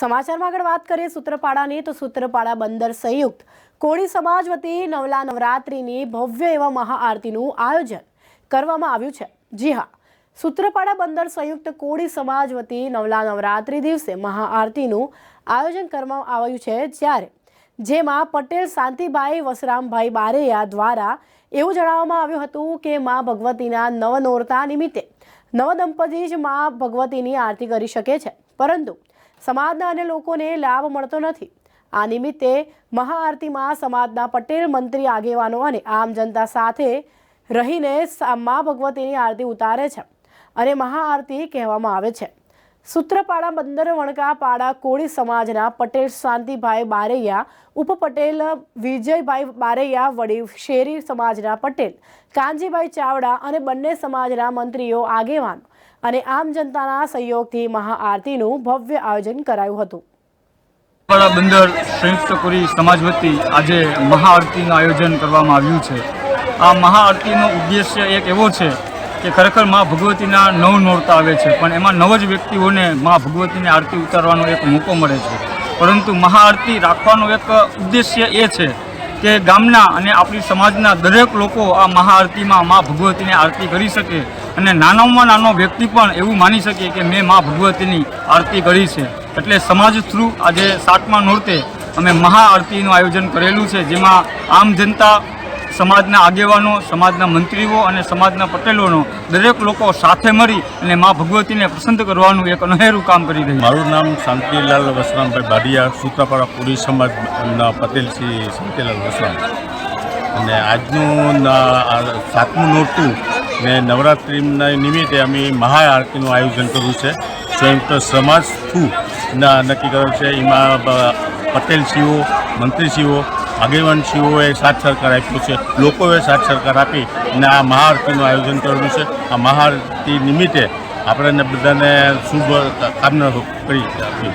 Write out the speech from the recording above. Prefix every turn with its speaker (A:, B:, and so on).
A: સમાચારમાં આગળ વાત કરીએ સૂત્રપાડાની, તો સૂત્રપાડા બંદર સંયુક્ત કોળી સમાજ વતી નવલા નવરાત્રિની ભવ્ય એવા મહાઆરતીનું આયોજન કરવામાં આવ્યું છે. જી હા, સૂત્રપાડા બંદર સંયુક્ત કોળી સમાજ વતી નવલા નવરાત્રિ દિવસે મહાઆરતીનું આયોજન કરવામાં આવ્યું છે જ્યારે જેમાં પટેલ શાંતિભાઈ વસરામભાઈ બારેયા દ્વારા એવું જણાવવામાં આવ્યું હતું કે મા ભગવતીના નવનોરતા નિમિત્તે નવદંપતી જ મા ભગવતીની આરતી કરી શકે છે. પરંતુ સમાજના અન્ય લોકોને લાભ મળતો નથી. આ નિમિત્તે મહાઆરતીમાં સમાજના પટેલ, મંત્રી, આગેવાનો અને આમ જનતા સાથે રહીને મા ભગવતીની આરતી ઉતારે છે અને મહાઆરતી કહેવામાં આવે છે. સૂત્રપાડા બંદર વણકાપાડા કોળી સમાજના પટેલ શાંતિભાઈ બારૈયા, ઉપપટેલ વિજયભાઈ બારૈયા વડી શેરી સમાજના પટેલ, કાનજીભાઈ ચાવડા અને બંને સમાજના મંત્રીઓ, આગેવાનો અને આમ જનતાના સહયોગથી મહાઆરતીનું ભવ્ય આયોજન કરાયું હતું.
B: વાળા બંદર સંયુક્ત કોરી સમાજ વતી આજે મહાઆરતીનું આયોજન કરવામાં આવ્યું છે. આ મહાઆરતીનો ઉદ્દેશ્ય એક એવો છે કે ખરેખર મા ભગવતીના નવ નોરતા આવે છે, પણ એમાં નવ જ વ્યક્તિઓને મા ભગવતીની આરતી ઉતારવાનો એક મોકો મળે છે. પરંતુ મહાઆરતી રાખવાનો એક ઉદ્દેશ્ય એ છે કે ગામના અને આપણી સમાજના દરેક લોકો આ મહાઆરતીમાં મા ભગવતીની આરતી કરી શકે અને નાનામાં નાનો વ્યક્તિ પણ એવું માની શકે કે મેં મા ભગવતીની આરતી કરી છે. એટલે સમાજ થ્રુ આજે સાતમા નોરતે અમે મહાઆરતીનું આયોજન કરેલું છે, જેમાં આમ જનતા સમાજના આગેવાનો, સમાજના મંત્રીઓ અને સમાજના પટેલોનો દરેક લોકો સાથે મળી અને મા ભગવતીને પસંદ કરવાનું એક અનહેરું કામ કરી રહ્યું
C: મારું નામ શાંતિલાલ વસરામભાઈ બાડિયા સૂત્રાપાડા પુરી સમાજના પટેલ શ્રી શાંતિલાલ વસરામ. અને આજનું સાતમું નોરતું ને નવરાત્રિના નિમિત્તે અમે મહાઆરતીનું આયોજન કર્યું છે. સંયુક્ત સમાજ થ્રુ નક્કી કર્યું છે, એમાં પટેલ પટેલશ્રીઓ, મંત્રીશ્રીઓ આગેવાનશ્રીઓએ સાથ સરકાર આપ્યો છે, લોકોએ સાથ સરકાર આપી અને આ મહાઆરતીનું આયોજન કરેલું છે. આ મહાઆરતી નિમિત્તે આપણે બધાને શુભ કામના કરી આપી